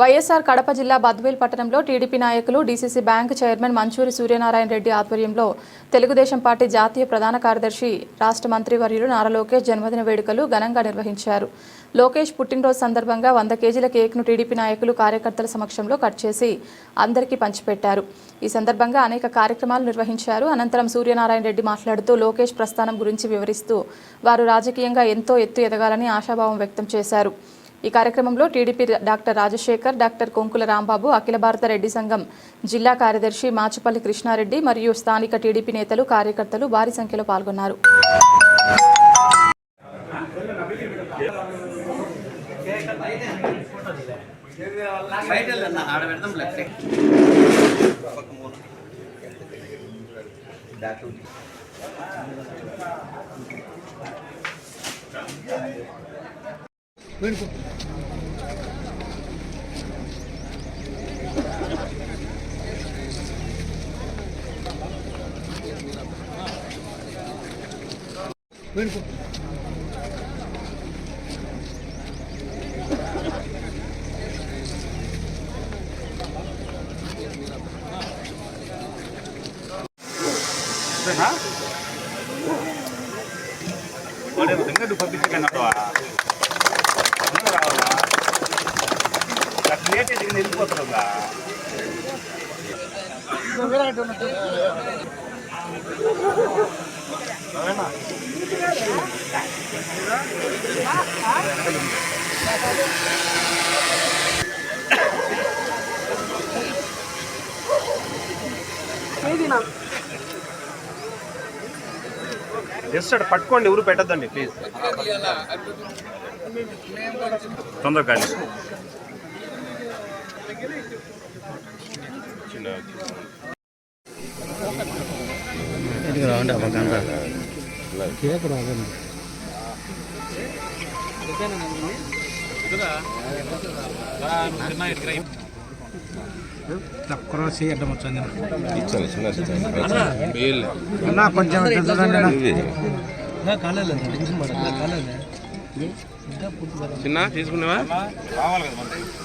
వైఎస్ఆర్ కడప జిల్లా బద్వేల్ పట్టణంలో టీడీపీ నాయకులు DCC bank chairman Manchuri Suryanarayana Reddy ఆధ్వర్యంలో తెలుగుదేశం పార్టీ జాతీయ ప్రధాన కార్యదర్శి రాష్ట్ర మంత్రివర్యులు నారా లోకేష్ జన్మదిన వేడుకలు ఘనంగా నిర్వహించారు. లోకేష్ పుట్టినరోజు సందర్భంగా వంద కేజీల కేక్ను టీడీపీ నాయకులు కార్యకర్తల సమక్షంలో కట్ చేసి అందరికీ పంచిపెట్టారు. ఈ సందర్భంగా అనేక కార్యక్రమాలు నిర్వహించారు. అనంతరం సూర్యనారాయణ రెడ్డి మాట్లాడుతూ లోకేష్ ప్రస్థానం గురించి వివరిస్తూ వారు రాజకీయంగా ఎంతో ఎత్తు ఎదగాలని ఆశాభావం వ్యక్తం చేశారు. ఈ కార్యక్రమంలో TDP doctor Rajasekhar doctor Konkula Rambabu అఖిల భారత రెడ్డి సంఘం జిల్లా కార్యదర్శి మాచపల్లి కృష్ణారెడ్డి మరియు స్థానిక టీడీపీ నేతలు కార్యకర్తలు భారీ సంఖ్యలో పాల్గొన్నారు. బయట వెళ్ళన్నా ఆడ పెడదాం లెఫ్ట్ వాడే విధంగా నువ్వు పంపించగలవు రావాలా just అక్కడ పట్టుకోండి ఎవరు పెట్టద్దండి ప్లీజ్ తొందరగా కానీ చిన్న క్రాస్ చేయడం వచ్చింది అన్న కొంచెం ఇటు చూడండి అన్న. చిన్న తీసుకున్నావా రావాలి కదా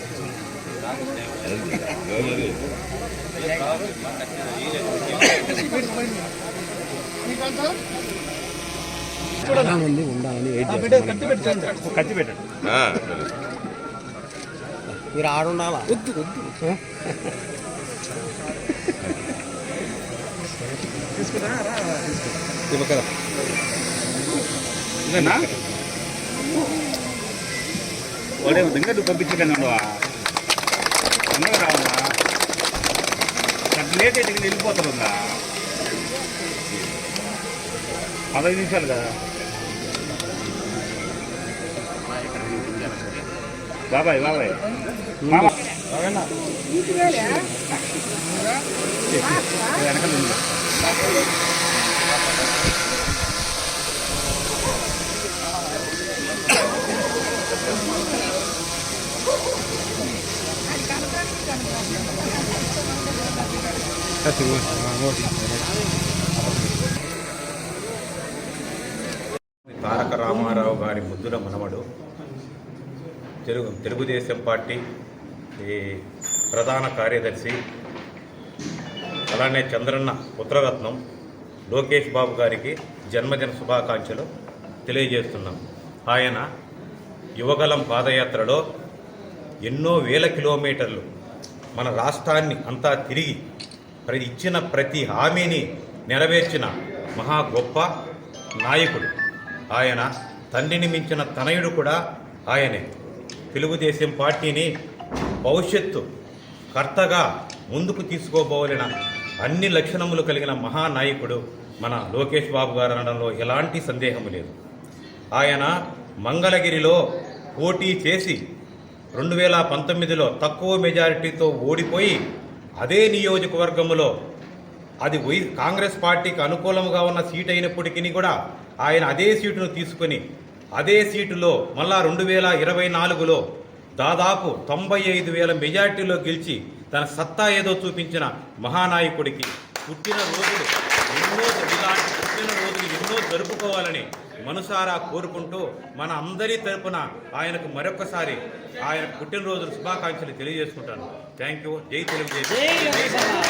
మంది ఉండాలని. కత్తి పెట్టండి. మీరు ఆడుండాలా వద్దు వద్దు. ఇదేనా? వాడే నువ్వు తొందరగా రావాలా లేట్ అయితే నేను వెళ్ళిపోతున్నా పదహైదు నిమిషాలు కదా? బాబాయ్ బాబాయ్? వెనకాల తారక రామారావు గారి ముద్దుల మనవడు. తెలుగు తెలుగుదేశం పార్టీ ఈ ప్రధాన కార్యదర్శి అలానే చంద్రన్న పుత్రరత్నం లోకేష్ బాబు గారికి జన్మదిన శుభాకాంక్షలు తెలియజేస్తున్నాం. ఆయన యువగలం పాదయాత్రలో ఎన్నో వేల కిలోమీటర్లు మన రాష్ట్రాన్ని అంతా తిరిగి ప్ర- ఇచ్చిన ప్రతి హామీని నెరవేర్చిన మహా గొప్ప నాయకుడు. ఆయన తండ్రిని మించిన తనయుడు కూడా ఆయనే. తెలుగుదేశం పార్టీని భవిష్యత్తు కర్తగా ముందుకు తీసుకోబోలిన అన్ని లక్షణములు కలిగిన మహానాయకుడు మన లోకేష్ బాబు గారు అనడంలో ఎలాంటి సందేహం లేదు. ఆయన మంగళగిరిలో పోటీ చేసి రెండు వేల పంతొమ్మిదిలో తక్కువ మెజారిటీతో ఓడిపోయి అదే నియోజకవర్గంలో అది వై కాంగ్రెస్ పార్టీకి అనుకూలంగా ఉన్న సీట్ అయినప్పటికీ కూడా ఆయన అదే సీటును తీసుకొని అదే సీటులో మళ్ళా రెండు వేల ఇరవై నాలుగులో దాదాపు తొంభై ఐదు వేల మెజార్టీలో గెలిచి తన సత్తా ఏదో చూపించిన మహానాయకుడికి పుట్టిన రోజులు ఎన్నో ఇలాంటి పుట్టిన రోజులు ఎన్నో జరుపుకోవాలని మనసారా కోరుకుంటూ మన అందరి తరపున ఆయనకు మరొకసారి ఆయన పుట్టినరోజు శుభాకాంక్షలు తెలియజేసుకుంటాను. థ్యాంక్ యూ జై తెలుగుదేశం.